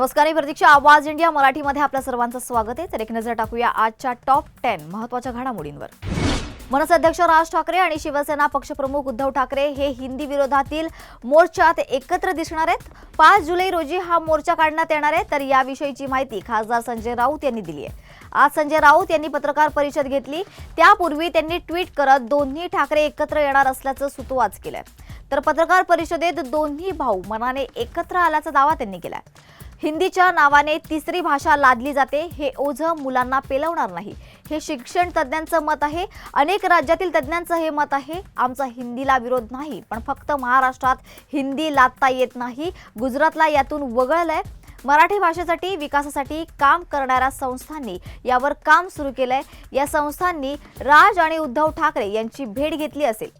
नमस्कार मी प्रतीक्षा. आवाज इंडिया मराठीमध्ये आपल्या सर्वांचं स्वागत आहे. तर एक नजर टाकूया आजच्या टॉप टेन महत्त्वाच्या घडामोडींवर. मनसे अध्यक्ष राज ठाकरे आणि शिवसेना पक्षप्रमुख उद्धव ठाकरे हे हिंदी विरोधातील मोर्चात एकत्र दिसणार आहेत. पाच जुलै रोजी हा मोर्चा काढण्यात येणार आहे. तर याविषयीची माहिती खासदार संजय राऊत यांनी दिली आहे. आज संजय राऊत यांनी पत्रकार परिषद घेतली. त्यापूर्वी त्यांनी ट्विट करत दोन्ही ठाकरे एकत्र येणार असल्याचं सुतोवाच केलंय. तर पत्रकार परिषदेत दोन्ही भाऊ मनाने एकत्र आल्याचा दावा त्यांनी केलाय. हिंदीच्या नावाने तिसरी भाषा लादली जाते. हे ओझं मुलांना पेलवणार नाही. हे शिक्षण तज्ज्ञांचं मत आहे. अनेक राज्यातील तज्ज्ञांचं हे मत आहे. आमचा हिंदीला विरोध नाही पण फक्त महाराष्ट्रात हिंदी लादता येत नाही. गुजरातला यातून वगळलंय. मराठी भाषेसाठी विकासासाठी काम करणाऱ्या संस्थांनी यावर काम सुरू केलंय. या संस्थांनी राज आणि उद्धव ठाकरे यांची भेट घेतली असेल.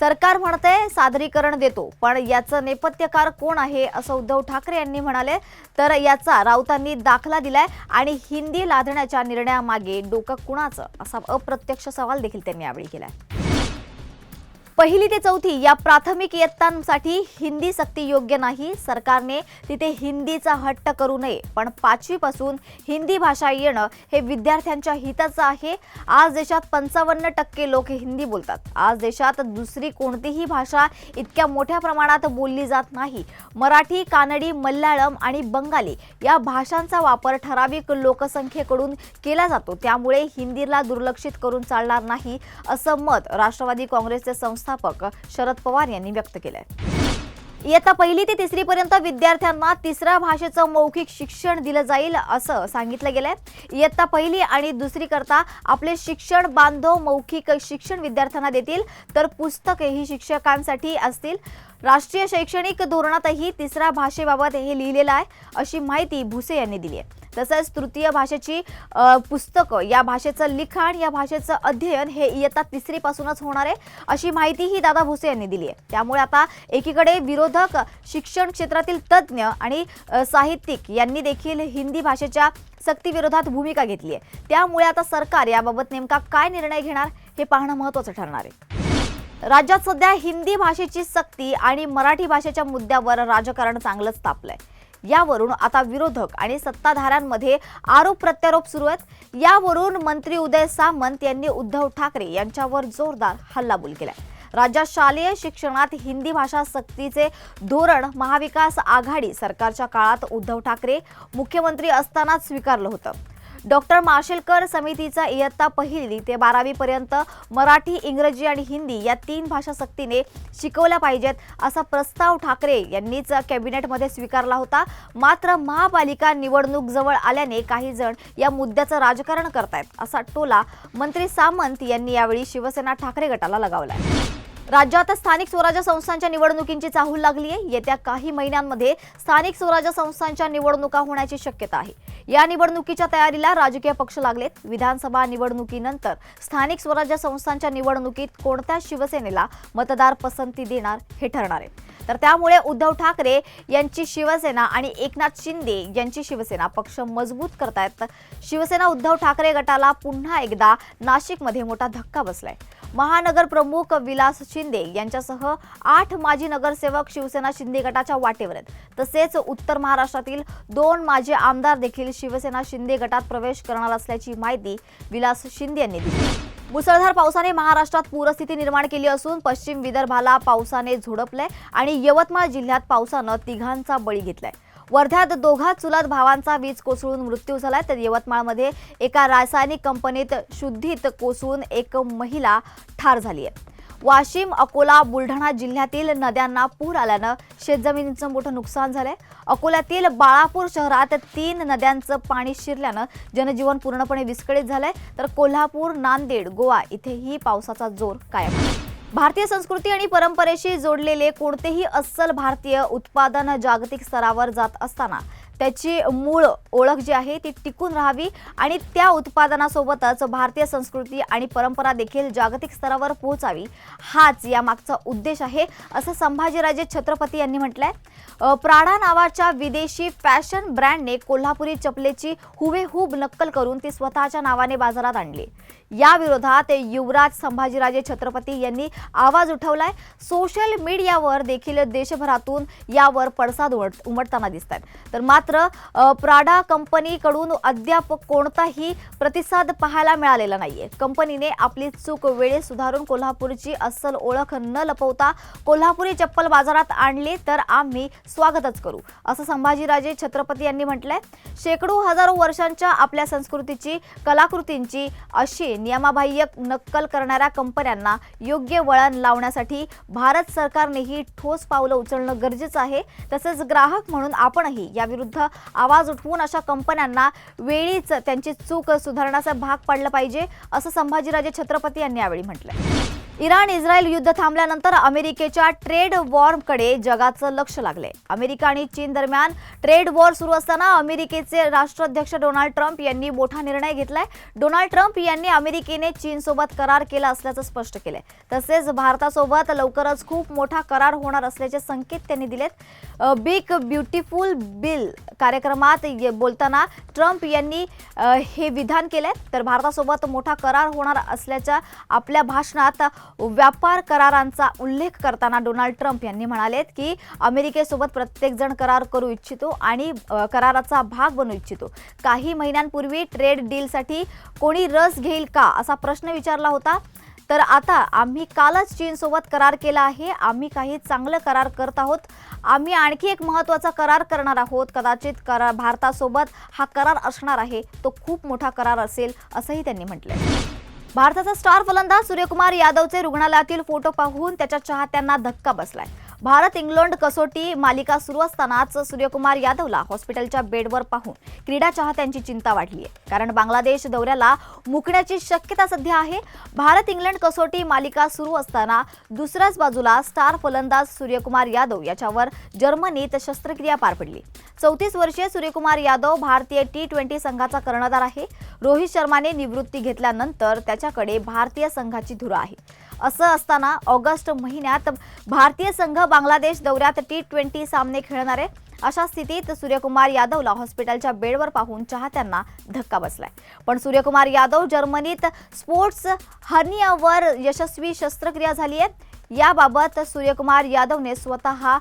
सरकार म्हणते सादरीकरण देतो पण याचं नेपथ्यकार कोण आहे असं उद्धव ठाकरे यांनी म्हणाले. तर याचा राऊतांनी दाखला दिलाय आणि हिंदी लादण्याच्या निर्णयामागे डोकं कुणाचं? असा अप्रत्यक्ष सवाल देखील त्यांनी यावेळी केलाय. पहिली ते चौथी या प्राथमिक इयत्तांसाठी हिंदी सक्ती योग्य नाही. सरकारने तिथे हिंदीचा हट्ट करू नये. पण पाचवीपासून हिंदी भाषा येणं हे विद्यार्थ्यांच्या हिताचं आहे. आज देशात पंचावन्न टक्के लोक हिंदी बोलतात. आज देशात दुसरी कोणतीही भाषा इतक्या मोठ्या प्रमाणात बोलली जात नाही. मराठी कानडी मल्याळम आणि बंगाली या भाषांचा वापर ठराविक लोकसंख्येकडून केला जातो. त्यामुळे हिंदीला दुर्लक्षित करून चालणार नाही असं मत राष्ट्रवादी काँग्रेसचे संस्था व्यवस्थापक शरद पवार यांनी व्यक्त केलंय. इयत्ता पहिली ते तिसरीपर्यंत विद्यार्थ्यांना तिसऱ्या भाषेचं मौखिक शिक्षण दिलं जाईल असं सांगितलं गेलंय. इयत्ता पहिली आणि दुसरी करता आपले शिक्षण बांधव मौखिक शिक्षण विद्यार्थ्यांना देतील तर पुस्तकेही शिक्षकांसाठी असतील. राष्ट्रीय शैक्षणिक धोरणातही तिसऱ्या भाषेबाबत हे लिहिलेलं आहे अशी माहिती भुसे यांनी दिली आहे. तसंच तृतीय भाषेची पुस्तकं या भाषेचं लिखाण या भाषेचं अध्ययन हे इयत्ता तिसरीपासूनच होणार आहे अशी माहितीही दादा भुसे यांनी दिली आहे. त्यामुळे आता एकीकडे विरोधक शिक्षण क्षेत्रातील तज्ज्ञ आणि साहित्यिक यांनी देखील हिंदी भाषेच्या सक्तीविरोधात भूमिका घेतली आहे. त्यामुळे आता सरकार याबाबत नेमका काय निर्णय घेणार हे पाहणं महत्त्वाचं ठरणार आहे. राज्यात सध्या हिंदी भाषेची सक्ती आणि मराठी भाषेच्या मुद्द्यावर राजकारण चांगलंच तापलंय. यावरून आता विरोधक आणि सत्ताधाऱ्यांमध्ये आरोप प्रत्यारोप सुरू आहेत. यावरून मंत्री उदय सामंत यांनी उद्धव ठाकरे यांच्यावर जोरदार हल्लाबोल केलाय. राज्यात शालेय शिक्षणात हिंदी भाषा सक्तीचे धोरण महाविकास आघाडी सरकारच्या काळात उद्धव ठाकरे मुख्यमंत्री असतानाच स्वीकारलं होतं. डॉक्टर माशेलकर समितीचा इयत्ता पहिली ते बारावीपर्यंत मराठी इंग्रजी आणि हिंदी या तीन भाषा सक्तीने शिकवल्या पाहिजेत असा प्रस्ताव ठाकरे यांनीच कॅबिनेटमध्ये स्वीकारला होता. मात्र महापालिका निवडणूक जवळ आल्याने काही जण या मुद्द्याचं राजकारण करतायत असा टोला मंत्री सामंत यांनी यावेळी शिवसेना ठाकरे गटाला लगावलाय. राज्यात स्थानिक स्वराज्य संस्थांच्या निवडणुकींची चाहूल लागली आहे येत्या काही महिन्यांमध्ये स्थानिक स्वराज्य संस्थांच्या निवडणुका होण्याची शक्यता आहे. या निवडणुकीच्या तयारीला राजकीय पक्ष लागलेत. विधानसभा निवडणुकीनंतर स्थानिक स्वराज्य संस्थांच्या निवडणुकीत कोणत्या शिवसेनेला मतदार पसंती देणार हे ठरणार आहे. तर त्यामुळे उद्धव ठाकरे यांची शिवसेना आणि एकनाथ शिंदे यांची शिवसेना पक्ष मजबूत करतायत. शिवसेना उद्धव ठाकरे गटाला पुन्हा एकदा नाशिकमध्ये मोठा धक्का बसलाय. महानगर प्रमुख विलास शिंदे यांच्यासह आठ माजी नगरसेवक शिवसेना शिंदे गटाच्या वाटेवर आहेत. तसेच उत्तर महाराष्ट्रातील दोन माजी आमदार देखील शिवसेना शिंदे गटात प्रवेश करणार असल्याची माहिती विलास शिंदे यांनी दिली. मुसळधार पावसाने महाराष्ट्रात पूरस्थिती निर्माण केली असून पश्चिम विदर्भाला पावसाने झोडपलंय आणि यवतमाळ जिल्ह्यात पावसानं तिघांचा बळी घेतलाय. वर्ध्यात दोघा चुलत भावांचा वीज कोसळून मृत्यू झालाय. तर यवतमाळमध्ये एका रासायनिक कंपनीत शुद्धीत कोसळून एक महिला ठार झाली आहे. वाशिम अकोला बुलढाणा जिल्ह्यातील नद्यांना पूर आल्यानं शेतजमिनीचं मोठं नुकसान झालंय. अकोल्यातील बाळापूर शहरात तीन नद्यांचं पाणी शिरल्यानं जनजीवन पूर्णपणे विस्कळीत झालंय. तर कोल्हापूर नांदेड गोवा इथेही पावसाचा जोर कायम आहे. भारतीय संस्कृती आणि परंपरेशी जोडलेले कोणतेही अस्सल भारतीय उत्पादन जागतिक स्तरावर जात असताना त्याची मूळ ओळख जी आहे ती टिकून राहावी आणि त्या उत्पादनासोबतच भारतीय संस्कृती आणि परंपरा देखील जागतिक स्तरावर पोहोचावी हाच यामागचा उद्देश आहे असं संभाजीराजे छत्रपती यांनी म्हटलंय. प्राडा नावाच्या विदेशी फॅशन ब्रँडने कोल्हापुरी चपलेची हुबेहूब नक्कल करून ती स्वतःच्या नावाने बाजारात आणली. या विरोधात युवराज संभाजीराजे छत्रपती यांनी आवाज उठवलाय. सोशल मीडियावर देखील देशभरातून यावर पडसाद उमटताना दिसत तर मात्र मात्र प्राडा कंपनीकडून अद्याप कोणताही प्रतिसाद पाहायला मिळालेला नाहीये. कंपनीने आपली चूक वेळेत सुधारून कोल्हापूरची अस्सल ओळख न लपवता कोल्हापुरी चप्पल बाजारात आणली तर आम्ही स्वागतच करू असं संभाजीराजे छत्रपती यांनी म्हटलंय. शेकडो हजारो वर्षांच्या आपल्या संस्कृतीची कलाकृतींची अशी नियमाबाह्य नक्कल करणाऱ्या कंपन्यांना योग्य वळण लावण्यासाठी भारत सरकारनेही ठोस पावलं उचलणं गरजेचं आहे. तसेच ग्राहक म्हणून आपणही याविरुद्ध आवाज उठवून अशा कंपन्यांना वेळीच त्यांची चूक सुधारण्याचा भाग पडलं पाहिजे असं संभाजीराजे छत्रपती यांनी यावेळी म्हटलंय. इराण इस्रायल युद्ध थांबल्यानंतर अमेरिकेच्या ट्रेड वॉरकडे जगाचं लक्ष लागले. अमेरिका आणि चीन दरम्यान ट्रेड वॉर सुरू असताना अमेरिकेचे राष्ट्राध्यक्ष डोनाल्ड ट्रम्प यांनी मोठा निर्णय घेतलाय. डोनाल्ड ट्रम्प यांनी अमेरिकेने चीनसोबत करार केला असल्याचं स्पष्ट केलंय. तसेच भारतासोबत लवकरच खूप मोठा करार होणार असल्याचे संकेत त्यांनी दिलेत. बिग ब्युटिफुल बिल कार्यक्रमात ये- बोलताना ट्रम्प यांनी हे विधान केलंय. तर भारतासोबत मोठा करार होणार असल्याच्या आपल्या भाषणात व्यापार करारांचा उल्लेख करताना डोनाल्ड ट्रम्प यांनी म्हणालेत की अमेरिकेसोबत प्रत्येकजण करार करू इच्छितो आणि कराराचा भाग बनू इच्छितो. काही महिन्यांपूर्वी ट्रेड डीलसाठी कोणी रस घेईल का असा प्रश्न विचारला होता. तर आता आम्ही कालच चीनसोबत करार केला आहे. आम्ही काही चांगलं करार करत आहोत. आम्ही आणखी एक महत्त्वाचा करार करणार आहोत. कदाचित करार भारतासोबत हा करार असणार आहे. तो खूप मोठा करार असेल असंही त्यांनी म्हटलंय. भारताचा स्टार फलंदाज सूर्यकुमार यादवचे रुग्णालयातील फोटो पाहून त्याच्या चाहत्यांना धक्का बसलाय. भारत इंग्लंड कसोटी मालिका सुरू असतानाच सूर्यकुमार यादवला हॉस्पिटलच्या बेडवर पाहून क्रीडा चाहत्यांची चिंता वाढली आहे. कारण बांगलादेश दौऱ्याला मुकण्याची शक्यता सध्या आहे. भारत इंग्लंड कसोटी मालिका सुरू असताना दुसऱ्याच बाजूला स्टार फलंदाज सूर्यकुमार यादव याच्यावर जर्मनीत शस्त्रक्रिया पार पडली. चौतीस वर्षीय सूर्यकुमार यादव भारतीय टी ट्वेंटी संघाचा कर्णधार आहे. रोहित शर्माने निवृत्ती घेतल्यानंतर त्याच्याकडे भारतीय संघाची धुरा आहे. असं असताना ऑगस्ट महिन्यात भारतीय संघ बांगलादेश दौऱ्यात टी ट्वेंटी सामने खेळणार आहे. अशा स्थितीत सूर्यकुमार यादवला हॉस्पिटलच्या बेडवर पाहून चाहत्यांना धक्का बसलाय. पण सूर्यकुमार यादव जर्मनीत स्पोर्ट्स हर्नियावर यशस्वी शस्त्रक्रिया झाली आहे. याबाबत सूर्यकुमार यादवने स्वतः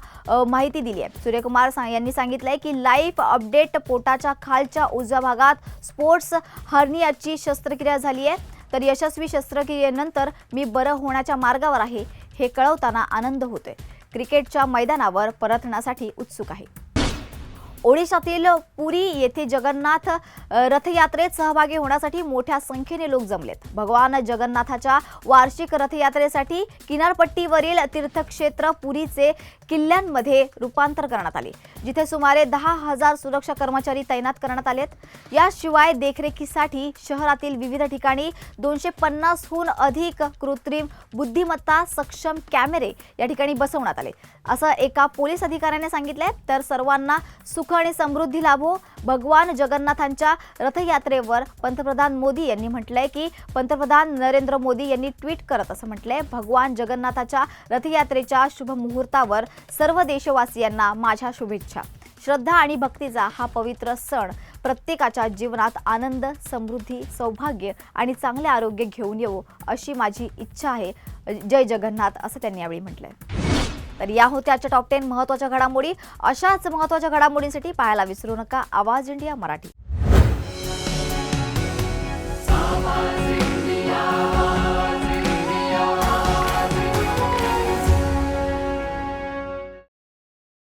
माहिती दिली आहे. सूर्यकुमार सा- यांनी सांगितलंय की लाईफ अपडेट पोटाच्या खालच्या उजव्या भागात स्पोर्ट्स हर्नियाची शस्त्रक्रिया झाली आहे. तर यशस्वी शस्त्रक्रियेनंतर मी बरं होण्याच्या मार्गावर आहे हे कळवताना आनंद होतोय. क्रिकेटच्या मैदानावर परतण्यासाठी उत्सुक आहे. ओडिशातील पुरी येथे जगन्नाथ रथयात्रेत सहभागी होण्यासाठी मोठ्या संख्येने लोक जमलेत. भगवान जगन्नाथाच्या वार्षिक रथयात्रेसाठी किनारपट्टीवरील तीर्थक्षेत्र पुरीचे किल्ल्यांमध्ये रूपांतर करण्यात आले जिथे सुमारे दहा हजार सुरक्षा कर्मचारी तैनात करण्यात आलेत. याशिवाय देखरेखीसाठी शहरातील विविध ठिकाणी दोनशे पन्नासहून अधिक कृत्रिम बुद्धिमत्ता सक्षम कॅमेरे या ठिकाणी बसवण्यात आले. असं एका पोलीस अधिकाऱ्याने सांगितलंय. तर सर्वांना सुख आणि समृद्धी लाभो. भगवान जगन्नाथांच्या रथयात्रेवर पंतप्रधान मोदी यांनी म्हटलंय की पंतप्रधान नरेंद्र मोदी यांनी ट्विट करत असं म्हटलंय. भगवान जगन्नाथाच्या रथयात्रेच्या शुभ मुहूर्तावर सर्व देशवासियांना माझ्या शुभेच्छा. श्रद्धा आणि भक्तीचा हा पवित्र सण प्रत्येकाच्या जीवनात आनंद समृद्धी सौभाग्य आणि चांगले आरोग्य घेऊन येवो अशी माझी इच्छा आहे. जय जगन्नाथ असं त्यांनी यावेळी म्हटलंय. तर या होत्या आजच्या टॉप टेन महत्त्वाच्या घडामोडी. अशाच महत्त्वाच्या घडामोडींसाठी पाहायला विसरू नका. आवाज इंडिया मराठी.